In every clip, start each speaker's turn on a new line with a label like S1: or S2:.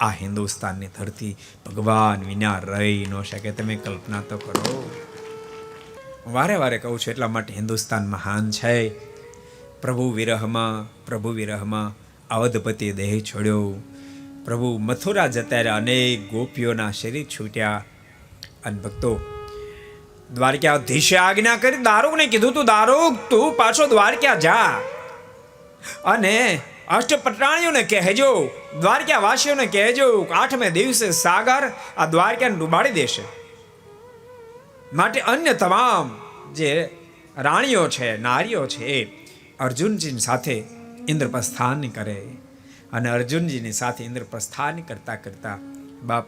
S1: આ હિન્દુસ્તાનની ધરતી ભગવાન વિના રહી ન શકે, તમે કલ્પના તો કરો. વારે વારે કહું છું, એટલા માટે હિન્દુસ્તાન મહાન છે. પ્રભુ વિરહમાં પ્રભુ વિરહમાં અવધપતિ દેહ છોડ્યો. પ્રભુ મથુરા જતા અનેક ગોપીઓના શરીર છૂટ્યા. અને ભક્તો દ્વારકાધીશે આજ્ઞા કરી દારૂકને કીધું, તું દારૂક તું પાછો દ્વારકા જા. અને અષ્ટપટાણીઓને કહેજો દ્વારકા વાસીઓને કહેજો આઠમે દિવસે સાગર આ દ્વારકાને ડૂબાડી દેશે. માટે અન્ય તમામ જે રાણીઓ છે, નારીઓ છે એ અર્જુનજીની સાથે ઇન્દ્રપ્રસ્થાન કરે. અને અર્જુનજીની સાથે ઇન્દ્રપ્રસ્થાન કરતા કરતા બાપ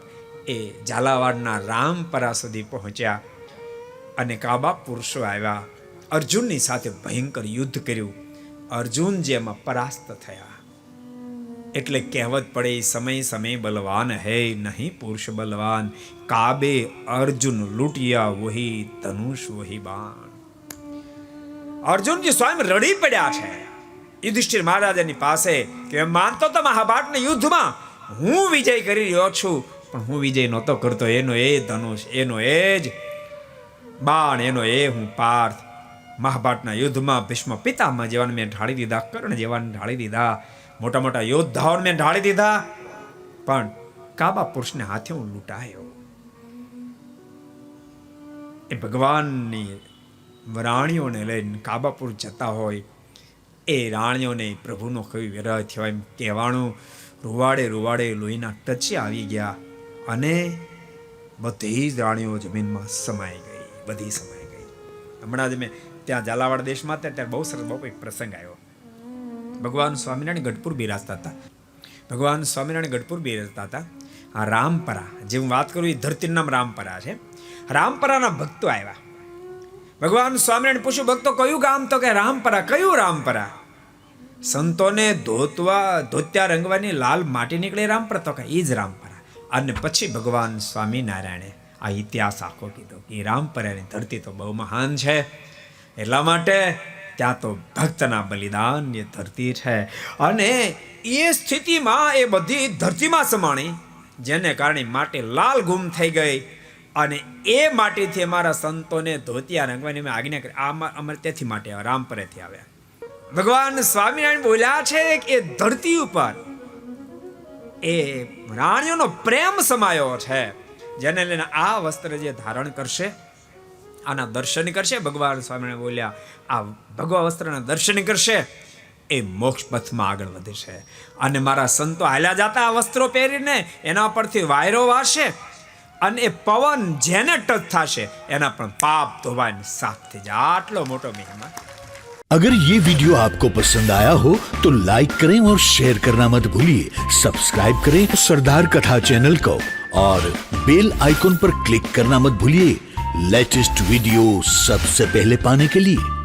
S1: એ ઝાલાવાડના રામપરા સુધી પહોંચ્યા. અને કાબા પુરુષો આવ્યા. અર્જુનની સાથે ભયંકર યુદ્ધ કર્યું. અર્જુન જેમાં પરાસ્ત થયા. એટલે કહેવત પડે, સમય સમય બલવાન હૈ, નહીં પુરુષ બલવાન. કાબે અર્જુન લૂંટિયા વહી, ધનુષ વહી બાણ. અર્જુનજી સ્વયં રડી પડ્યા છે. યુધિષ્ઠિર મહારાજાની પાસે કે માનતો તો મહાભારતના યુદ્ધમાં હું વિજય કરી રહ્યો છું, પણ હું વિજય નહોતો કરતો. એનો એ ધનુષ, એનો એ જ બાણ એનો એ હું પાર્થ. મહાભારતના યુદ્ધમાં ભીષ્મ પિતામાં જેવાને મેં ઢાળી દીધા, કર્ણ જેવાને ઢાળી દીધા, મોટા મોટા યોદ્ધાઓને મેં ઢાળી દીધા, પણ કાબા પુરુષને હાથે હું લૂંટાયો. એ ભગવાનની રાણીઓને લઈને કાબાપુર જતા હોય, એ રાણીઓને પ્રભુનો કવિ વિરહ થયો એમ કહેવાનું, રૂવાડે રૂવાડે લોહીના ટચે આવી ગયા અને બધી જ રાણીઓ જમીનમાં સમાઈ ગઈ. બધી સમાઈ ગઈ. હમણાં જ મેં ત્યાં ઝાલાવાડ દેશમાં હતા ત્યારે બહુ સરસ, બહુ એક પ્રસંગ આવ્યો. ભગવાન સ્વામિનારાયણ ગઢપુર બિરાજતા હતા. ભગવાન સ્વામિનારાયણ ગઢપુર બિરાજતા હતા. આ રામપરા, જે હું વાત કરું એ ધરતીનું નામ રામપરા છે. રામપરાના ભક્તો આવ્યા. ભગવાન સ્વામિનારાયણ પૂછ્યું, ભક્તો, કયું ગામ તો કે રામપરા? કયું રામપરા? સંતોને ધોતવા, ધોત્યા રંગવાની લાલ માટી નીકળે રામપરા? તો કે એ જ રામપરા. અને પછી ભગવાન સ્વામિનારાયણે આ ઇતિહાસ આખો કીધો કે રામપરાની ધરતી તો બહુ મહાન છે. એટલા માટે ત્યાં તો ભક્તના બલિદાનની ધરતી છે. અને એ સ્થિતિમાં એ બધી ધરતીમાં સમાણી, જેને કારણે માટી લાલ ગુમ થઈ ગઈ અને એ માટીથી અમારા સંતોને ધોતિયા રંગવાની મેં આજ્ઞા કરી. આ અમારે તેથી માટે આવ્યા રામપરેથી આવ્યા ભગવાન સ્વામિનારાયણ બોલ્યા છે કે એ ધરતી ઉપર એ રાણીઓનો પ્રેમ સમાયો છે. જેને લઈને આ વસ્ત્ર જે ધારણ કરશે આના દર્શન કરશે ભગવાન સ્વામિનારાયણ બોલ્યા આ ભગવા વસ્ત્રના દર્શન કરશે એ મોક્ષ પથમાં આગળ વધશે અને મારા સંતો હાલ્યા જાતા આ વસ્ત્રો પહેરીને એના પરથી વાયરો વાશે અને એ પવન જેને ટચ થશે એના પણ પાપ ધોવાઈને સાફ થઈ જાય આટલો મોટો મહિમા
S2: अगर ये वीडियो आपको पसंद आया हो तो लाइक करें और शेयर करना मत भूलिए सब्सक्राइब करें सरदार कथा चैनल को और बेल आइकॉन पर क्लिक करना मत भूलिए लेटेस्ट वीडियो सबसे पहले पाने के लिए